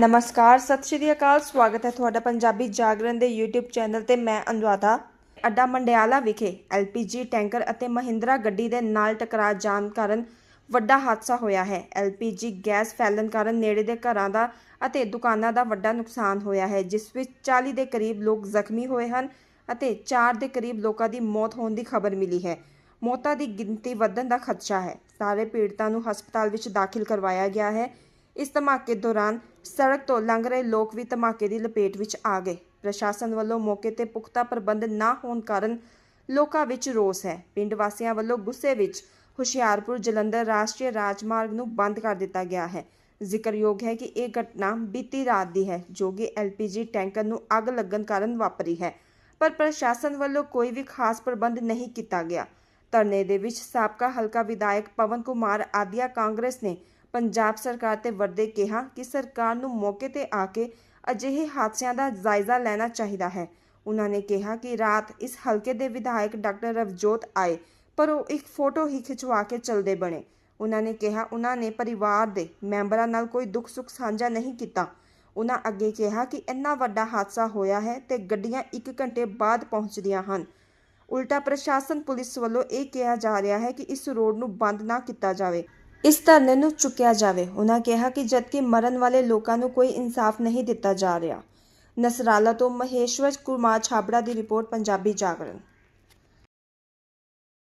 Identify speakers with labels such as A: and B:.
A: ਨਮਸਕਾਰ, ਸਤਿ ਸ਼੍ਰੀ ਅਕਾਲ, ਸਵਾਗਤ ਹੈ ਤੁਹਾਡਾ ਪੰਜਾਬੀ ਜਾਗਰਣ ਦੇ YouTube ਚੈਨਲ ਤੇ ਮੈਂ ਅਨੁਰਾਧਾ। ਅੱਡਾ ਮੰਡਿਆਲਾ ਵਿਖੇ LPG ਟੈਂਕਰ ਅਤੇ ਮਹਿੰਦਰਾ ਗੱਡੀ ਦੇ ਨਾਲ ਟਕਰਾ ਜਾਣ ਕਾਰਨ ਵੱਡਾ ਹਾਦਸਾ ਹੋਇਆ ਹੈ। LPG ਗੈਸ ਫੈਲਣ ਕਾਰਨ ਨੇੜੇ ਦੇ ਘਰਾਂ ਦਾ ਅਤੇ ਦੁਕਾਨਾਂ ਦਾ ਵੱਡਾ ਨੁਕਸਾਨ ਹੋਇਆ ਹੈ, ਜਿਸ ਵਿੱਚ 40 ਦੇ ਕਰੀਬ ਲੋਕ ਜ਼ਖਮੀ ਹੋਏ ਹਨ ਅਤੇ 4 ਦੇ ਕਰੀਬ ਲੋਕਾਂ ਦੀ ਮੌਤ ਹੋਣ ਦੀ ਖਬਰ ਮਿਲੀ ਹੈ। ਮੌਤਾਂ ਦੀ ਗਿਣਤੀ ਵਧਣ ਦਾ ਖਦਸ਼ਾ ਹੈ। ਸਾਰੇ ਪੀੜਤਾਂ ਨੂੰ ਹਸਪਤਾਲ ਵਿੱਚ ਦਾਖਲ ਕਰਵਾਇਆ ਗਿਆ ਹੈ। ਇਸ ਧਮਾਕੇ ਦੌਰਾਨ ਸੜਕ ਤੋਂ ਲੰਘ ਰਹੇ ਲੋਕ ਵੀ ਧਮਾਕੇ ਦੀ ਲਪੇਟ ਵਿੱਚ ਆ ਗਏ। ਪ੍ਰਸ਼ਾਸਨ ਵੱਲੋਂ ਮੌਕੇ ਤੇ ਪੁਖਤਾ ਪ੍ਰਬੰਧ ਨਾ ਹੋਣ ਕਾਰਨ ਲੋਕਾਂ ਵਿੱਚ ਰੋਸ ਹੈ। ਪਿੰਡ ਵਾਸੀਆਂ ਵੱਲੋਂ ਗੁੱਸੇ ਵਿੱਚ ਹੁਸ਼ਿਆਰਪੁਰ ਜਲੰਧਰ ਰਾਸ਼ਟਰੀ ਰਾਜਮਾਰਗ ਨੂੰ ਬੰਦ ਕਰ ਦਿੱਤਾ ਗਿਆ ਹੈ। ਜ਼ਿਕਰਯੋਗ ਹੈ ਕਿ ਇਹ ਘਟਨਾ ਬੀਤੀ ਰਾਤ ਦੀ ਹੈ, ਜੋ ਕਿ LPG ਟੈਂਕਰ ਨੂੰ ਅੱਗ ਲੱਗਣ ਕਾਰਨ ਵਾਪਰੀ ਹੈ। ਪਰ ਪ੍ਰਸ਼ਾਸਨ ਵੱਲੋਂ ਕੋਈ ਵੀ ਖਾਸ ਪ੍ਰਬੰਧ ਨਹੀਂ ਕੀਤਾ ਗਿਆ। ਧਰਨੇ ਦੇ ਵਿੱਚ ਸਾਬਕਾ ਹਲਕਾ ਵਿਧਾਇਕ ਪਵਨ ਕੁਮਾਰ ਆਦਿਆ ਕਾਂਗਰਸ ਨੇ ਪੰਜਾਬ ਸਰਕਾਰ ਤੇ ਵਰਦੇ ਕਿਹਾ ਕਿ ਸਰਕਾਰ ਨੂੰ ਮੌਕੇ ਤੇ ਆ ਕੇ ਅਜਿਹੇ ਹਾਦਸਿਆਂ ਦਾ ਜਾਇਜ਼ਾ ਲੈਣਾ ਚਾਹੀਦਾ ਹੈ। ਉਹਨਾਂ ਨੇ ਕਿਹਾ ਕਿ ਰਾਤ ਇਸ ਹਲਕੇ ਦੇ ਵਿਧਾਇਕ ਡਾਕਟਰ ਰਵਜੋਤ ਆਏ, ਪਰ ਉਹ ਇੱਕ ਫੋਟੋ ਹੀ ਖਿਚਵਾ ਕੇ ਚਲਦੇ ਬਣੇ। ਉਹਨਾਂ ਨੇ ਕਿਹਾ, ਉਹਨਾਂ ਨੇ ਪਰਿਵਾਰ ਦੇ ਮੈਂਬਰਾਂ ਨਾਲ ਕੋਈ ਦੁੱਖ ਸੁੱਖ ਸਾਂਝਾ ਨਹੀਂ ਕੀਤਾ। ਉਹਨਾਂ ਅੱਗੇ ਕਿਹਾ ਕਿ ਇੰਨਾ ਵੱਡਾ ਹਾਦਸਾ ਹੋਇਆ ਹੈ ਤੇ ਗੱਡੀਆਂ 1 ਘੰਟੇ ਬਾਅਦ ਪਹੁੰਚਦੀਆਂ ਹਨ। ਉਲਟਾ ਪ੍ਰਸ਼ਾਸਨ ਪੁਲਿਸ ਵੱਲੋਂ ਇਹ ਕਿਹਾ ਜਾ ਰਿਹਾ ਹੈ ਕਿ ਇਸ ਰੋਡ ਨੂੰ ਬੰਦ ਨਾ ਕੀਤਾ ਜਾਵੇ। ਇਸ ਧਰਨੇ ਨੂੰ ਚੁੱਕਿਆ ਜਾਵੇ। ਉਹਨਾਂ ਕਿਹਾ ਕਿ ਜਦਕਿ ਮਰਨ ਵਾਲੇ ਲੋਕਾਂ ਨੂੰ ਕੋਈ ਇਨਸਾਫ ਨਹੀਂ ਦਿੱਤਾ ਜਾ ਰਿਹਾ, ਨਸਰਾਲਾ ਤੋਂ ਮਹੇਸ਼ਵਰ ਕੁਮਾਰ ਛਾਬੜਾ ਦੀ ਰਿਪੋਰਟ, ਪੰਜਾਬੀ ਜਾਗਰਣ।